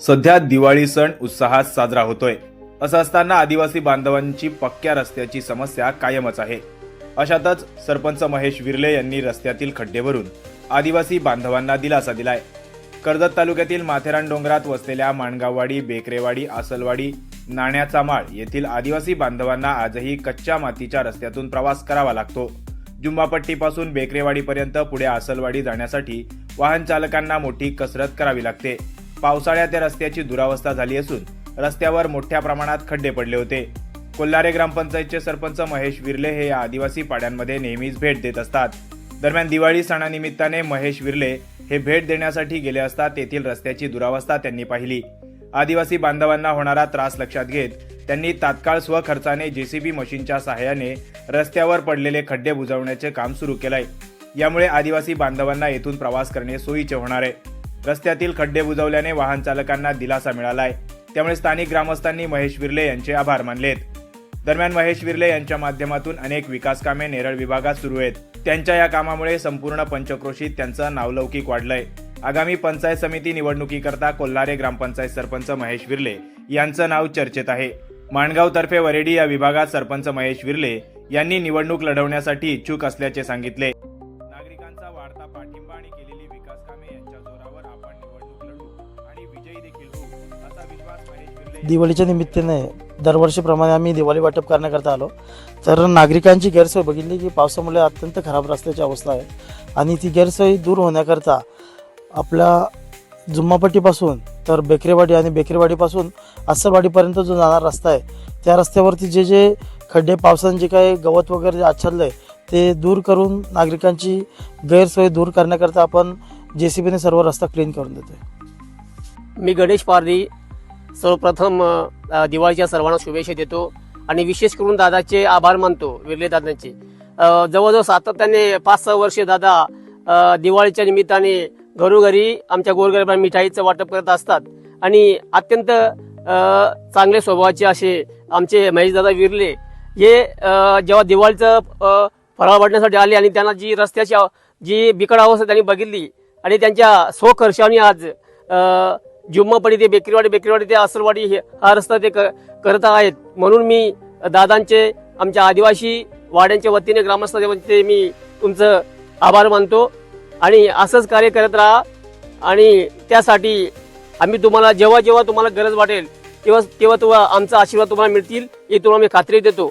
सध्या दिवाळी सण उत्साहात साजरा होतोय. असं असताना आदिवासी बांधवांची पक्क्या रस्त्याची समस्या कायमच आहे. अशातच सरपंच महेश विरले यांनी रस्त्यातील खड्डे भरून आदिवासी बांधवांना दिलासा दिलाय. कर्जत तालुक्यातील माथेरान डोंगरात वसलेल्या माणगाववाडी बेकरेवाडी आसलवाडी नाण्याचा माळ येथील आदिवासी बांधवांना आजही कच्च्या मातीच्या रस्त्यातून प्रवास करावा लागतो. जुंबापट्टीपासून बेकरेवाडीपर्यंत पुढे आसलवाडी जाण्यासाठी वाहन चालकांना मोठी कसरत करावी लागते. पावसाळ्यात या रस्त्याची दुरावस्था झाली असून रस्त्यावर मोठ्या प्रमाणात खड्डे पडले होते. कोल्हारे ग्रामपंचायतचे सरपंच महेश विरले हे या आदिवासी पाड्यांमध्ये नेहमीच भेट देत असतात. दरम्यान दिवाळी सणानिमित्ताने महेश विरले हे भेट देण्यासाठी गेले असता तेथील रस्त्याची दुरावस्था त्यांनी पाहिली. आदिवासी बांधवांना होणारा त्रास लक्षात घेत त्यांनी तात्काळ स्वखर्चाने जेसीबी मशीनच्या सहाय्याने रस्त्यावर पडलेले खड्डे बुजवण्याचे काम सुरू केलंय. यामुळे आदिवासी बांधवांना येथून प्रवास करणे सोयीचे होणार आहे. रस्त्यातील खड्डे बुजवल्याने वाहन चालकांना दिलासा मिळालाय. त्यामुळे स्थानिक ग्रामस्थांनी महेश विर्ले यांचे आभार मानलेत. दरम्यान महेश विर्ले यांच्या माध्यमातून अनेक विकास कामे नेरळ विभागात सुरू आहेत. त्यांच्या या कामामुळे संपूर्ण पंचक्रोशीत त्यांचं नावलौकिक वाढलंय. आगामी पंचायत समिती निवडणुकीकरता कोल्हारे ग्रामपंचायत सरपंच महेश विर्ले यांचं नाव चर्चेत आहे. माणगावतर्फे वरेडी या विभागात सरपंच महेश विर्ले यांनी निवडणूक लढवण्यासाठी इच्छुक असल्याचे सांगितले. केलेली विकास कामे यांच्या जोरावर आपण निवडणूक लढू आणि विजयी देखील होऊ असा विश्वास महेश दिवाळीच्या निमित्ताने दरवर्षीप्रमाणे आम्ही दिवाळी वाटप करण्याकरता आलो. तर नागरिकांची गैरसोय बघितली की पावसामुळे अत्यंत खराब रस्त्याची अवस्था आहे आणि ती गैरसोय दूर होण्याकरता आपल्या जुम्मापट्टीपासून तर बेकरेवाडी आणि बेकरेवाडीपासून अस्सलवाडीपर्यंत जो जाणारा रस्ता आहे त्या रस्त्यावरती जे जे खड्डे पावसाने जे काही गवत वगैरे जे आच्छादलं आहे ते दूर करून नागरिकांची गैरसोय दूर करण्याकरता आपण जे सी बीने सर्व रस्ता क्लीन करून देतो मी गणेश पारधी सर्वप्रथम दिवाळीच्या सर्वांना शुभेच्छा देतो आणि विशेष करून दादाचे आभार मानतो विरले दादांचे. जवळजवळ सातत्याने पाच सहा वर्षे दादा दिवाळीच्या निमित्ताने घरोघरी आमच्या गोरगरिबांना मिठाईचं वाटप करत असतात आणि अत्यंत चांगले स्वभावाचे असे आमचे महेशदादा विरले हे जेव्हा दिवाळीचं फराळ वाटण्यासाठी आले आणि त्यांना जी रस्त्याची जी बिकट अवस्था त्यांनी बघितली आणि त्यांच्या स्वखर्चाने आज जुम्मापडी ते बेकरीवाडी बेकरीवाडी ते असरवाडी हे हा रस्ता ते क- करत आहेत. म्हणून मी दादांचे आमच्या आदिवासी वाड्यांच्या वतीने ग्रामस्थांच्या वतीने मी तुमचं आभार मानतो. आणि असंच कार्य करत राहा आणि त्यासाठी आम्ही तुम्हाला जेव्हा जेव्हा तुम्हाला गरज वाटेल तेव्हा तेव्हा तेव्हा आमचा आशीर्वाद तुम्हाला मिळतील हे तुम्हाला मी खात्री देतो.